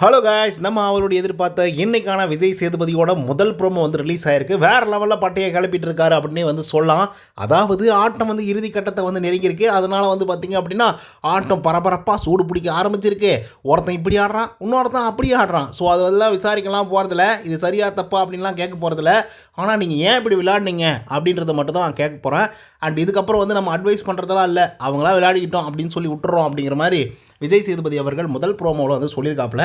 Hello guys நம்ம அவருடைய எதிர்பார்த்த இன்னைக்கான விஜய் சேதுபதியோட முதல் ப்ரோமோ வந்து ரிலீஸ் ஆயிருக்கு. வேற லெவலில் பட்டையை கிளப்பிட்டு இருக்காரு அப்படின்னே வந்து சொல்லலாம். அதாவது ஆட்டம் வந்து இறுதி கட்டத்தை வந்து நெருங்கியிருக்கு. அதனால வந்து பார்த்தீங்க அப்படின்னா ஆட்டம் பரபரப்பாக சூடு பிடிக்க ஆரம்பிச்சிருக்கு. ஒருத்தன் இப்படி ஆடுறான் இன்னொருத்தன் அப்படி ஆடுறான். ஸோ அதெல்லாம் விசாரிக்கலாம் போகிறதில்ல இது சரியா தப்பா அப்படின்லாம் கேட்க போகிறதில்ல ஆனால் நீங்கள் ஏன் இப்படி விளையாடுனீங்க அப்படின்றத மட்டும் தான் நான் கேட்க போகிறேன் அண்ட் இதுக்கப்புறம் வந்து நம்ம அட்வைஸ் பண்ணுறதெல்லாம் இல்லை. அவங்களாம் விளையாடிக்கிட்டோம் அப்படின்னு சொல்லி விட்டுறோம் அப்படிங்கிற மாதிரி விஜய் சேதுபதி அவர்கள் முதல் ப்ரோமோவில் வந்து சொல்லியிருக்காப்புல.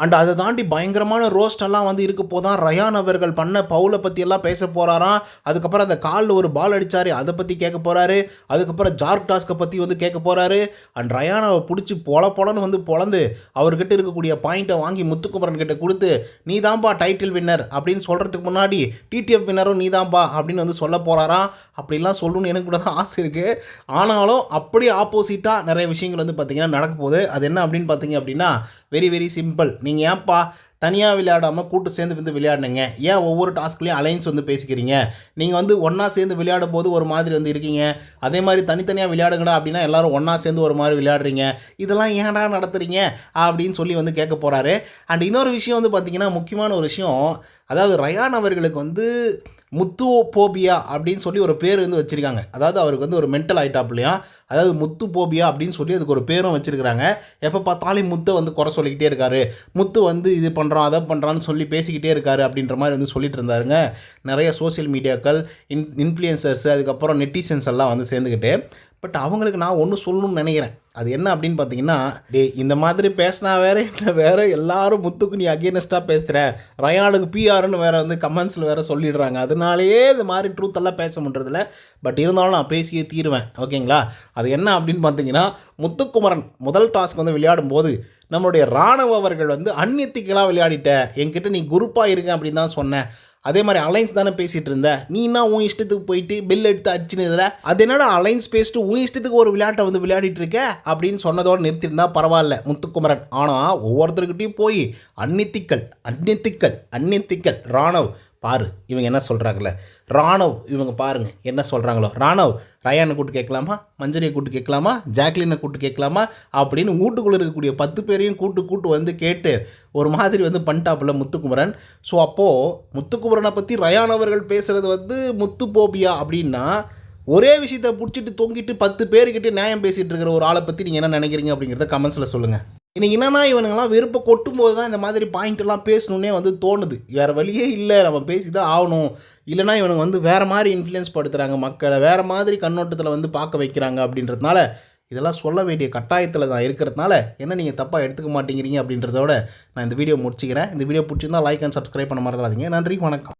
அண்ட் அதை தாண்டி பயங்கரமான ரோஸ்ட் எல்லாம் வந்து இருக்க போதான் ரயான் அவர்கள் பண்ண பவுலை பற்றி எல்லாம் பேச போகிறாராம் அதுக்கப்புறம் அந்த காலில் ஒரு பால் அடித்தார் அதை பற்றி கேட்க போகிறாரு அதுக்கப்புறம் ஜார்க் டாஸ்க்கை பற்றி வந்து கேட்க போகிறாரு அண்ட் ரயானை பிடிச்சி பொல பொலன்னு வந்து பொழந்து அவர்கிட்ட இருக்கக்கூடிய பாயிண்ட்டை வாங்கி முத்துக்குமரன் கிட்ட கொடுத்து நீ தான்பா டைட்டில் வின்னர் அப்படின்னு சொல்கிறதுக்கு முன்னாடி டிடிஎஃப் வின்னரும் நீ தான்பா அப்படின்னு வந்து சொல்ல போகிறாராம் அப்படிலாம் சொல்லணும்னு எனக்கு கூட தான் ஆசை இருக்குது ஆனாலும் அப்படியே ஆப்போசிட்டாக நிறைய விஷயங்கள் வந்து பார்த்திங்கன்னா நடக்க போகுது. அது என்ன அப்படின்னு பார்த்தீங்க அப்படின்னா வெரி வெரி சிம்பிள் நீங்கள் ஏன்ப்பா தனியாக விளையாடாமல் கூட்டு சேர்ந்து வந்து விளையாடுனீங்க. ஏன் ஒவ்வொரு டாஸ்க்லேயும் அலைன்ஸ் வந்து பேசிக்கிறீங்க? நீங்கள் வந்து ஒன்றா சேர்ந்து விளையாடும் போது ஒரு மாதிரி வந்து இருக்கீங்க. அதே மாதிரி தனித்தனியாக விளையாடுங்கடா அப்படின்னா எல்லோரும் ஒன்றா சேர்ந்து ஒரு மாதிரி விளையாடுறீங்க. இதெல்லாம் ஏன்டா நடத்துகிறீங்க அப்படின்னு சொல்லி வந்து கேட்க போகிறாரு அண்ட் இன்னொரு விஷயம் வந்து பார்த்திங்கன்னா முக்கியமான ஒரு விஷயம் அதாவது ரயான் அவர்களுக்கு வந்து முத்து போபியா அப்படின்னு சொல்லி ஒரு பேர் வந்து வச்சுருக்காங்க. அதாவது அவருக்கு வந்து ஒரு மென்டல் ஐட்டாப்லையா அதாவது முத்து போபியா அப்படின்னு சொல்லி அதுக்கு ஒரு பேரும் வச்சுருக்கிறாங்க. எப்போ பார்த்தாலும் முத்தை வந்து குறை சொல்லிக்கிட்டே இருக்காரு. முத்து வந்து இது பண்ணுறோம் அதை பண்ணுறான்னு சொல்லி பேசிக்கிட்டே இருக்காரு அப்படின்ற மாதிரி வந்து சொல்லிட்டு இருந்தாருங்க. நிறைய சோஷியல் மீடியாக்கள் இன் இன்ஃப்ளூயன்சர்ஸ் அதுக்கப்புறம் நெட்டிசன்ஸ் எல்லாம் வந்து சேர்ந்துக்கிட்டு. பட் அவங்களுக்கு நான் ஒன்று சொல்லணும்னு நினைக்கிறேன். அது என்ன அப்படின்னு பார்த்தீங்கன்னா டே இந்த மாதிரி பேசினா வேற இல்லை வேற? எல்லாரும் முத்துக்கு நீ அகேனஸ்டாக பேசுகிற ரயானுக்கு பிஆர்னு வேற வந்து கமெண்ட்ஸில் வேற சொல்லிடுறாங்க. அதனாலேயே இது மாதிரி ட்ரூத்தெல்லாம் பேச முடியறதில்ல. பட் இருந்தாலும் நான் பேசியே தீருவேன். ஓகேங்களா அது என்ன அப்படின்னு பார்த்தீங்கன்னா முத்துக்குமரன் முதல் டாஸ்க் வந்து விளையாடும் போது நம்மளுடைய ராணுவ அவர்கள் வந்து அந்நியத்திக்கலாக விளையாடிட்ட என்கிட்ட நீ குரூப்பாக இருக்க அப்படின்னு தான் சொன்னேன் அதே மாதிரி அலைன்ஸ் தானே பேசிகிட்டு இருந்த. நீ என்ன உன் இஷ்டத்துக்கு போயிட்டு பில் எடுத்து அடிச்சுன்னு இருந்த? அது என்னடா அலைன்ஸ் பேசிட்டு உன் இஷ்டத்துக்கு ஒரு விளையாட்டை வந்து விளையாடிட்டு இருக்க? அப்படின்னு சொன்னதோடு நிறுத்தியிருந்தா பரவாயில்ல முத்துக்குமரன். ஆனால் ஒவ்வொருத்தருக்கிட்டையும் போய் அந்நித்திக்கல் அந்நித்திக்கல் அந்நித்திக்கல் ராணவ் பாரு இவங்க என்ன சொல்கிறாங்கல்ல ராணவ் இவங்க பாருங்கள் என்ன சொல்கிறாங்களோ ராணவ் ரயானை கூட்டு கேட்கலாமா? மஞ்சரியை கூட்டு கேட்கலாமா? ஜாக்லினை கூட்டு கேட்கலாமா? அப்படின்னு வீட்டுக்குள்ளே இருக்கக்கூடிய பத்து பேரையும் கூட்டு கூட்டு வந்து கேட்டு ஒரு மாதிரி வந்து பண்ணிட்டாப்புல முத்துக்குமரன். ஸோ அப்போது முத்துக்குமரனை பற்றி ரயான் அவர்கள் பேசுகிறது வந்து முத்து போபியா அப்படின்னா ஒரே விஷயத்தை பிடிச்சிட்டு தொங்கிட்டு பத்து பேர்கிட்ட நியாயம் பேசிகிட்டு இருக்கிற ஒரு ஆளை பற்றி நீங்கள் என்ன நினைக்கிறீங்க அப்படிங்கிறத கமெண்ட்ஸில் சொல்லுங்கள் இன்னைக்கு என்னன்னா இவனுங்கெல்லாம் வெறுப்பை கொட்டும் போது தான் இந்த மாதிரி பாயிண்ட் எல்லாம் பேசணுன்னே வந்து தோணுது. வேறு வழியே இல்லை. நம்ம பேசி தான் ஆகணும். இல்லைனா இவனுங்க வந்து வேறு மாதிரி இன்ஃப்ளூயன்ஸ் படுத்துகிறாங்க மக்களை. வேறு மாதிரி கண்ணோட்டத்தில் வந்து பார்க்க வைக்கிறாங்க அப்படின்றதுனால இதெல்லாம் சொல்ல வேண்டிய கட்டாயத்தில் தான் இருக்கிறதுனால என்ன நீங்கள் தப்பாக எடுத்துக்க மாட்டேங்கிறீங்க அப்படின்றதோட நான் இந்த வீடியோ முடிச்சுக்கிறேன். இந்த வீடியோ பிடிச்சிருந்தா லைக் அண்ட் சப்ஸ்கிரைப் பண்ண மறந்துடாதீங்க. நன்றி. வணக்கம்.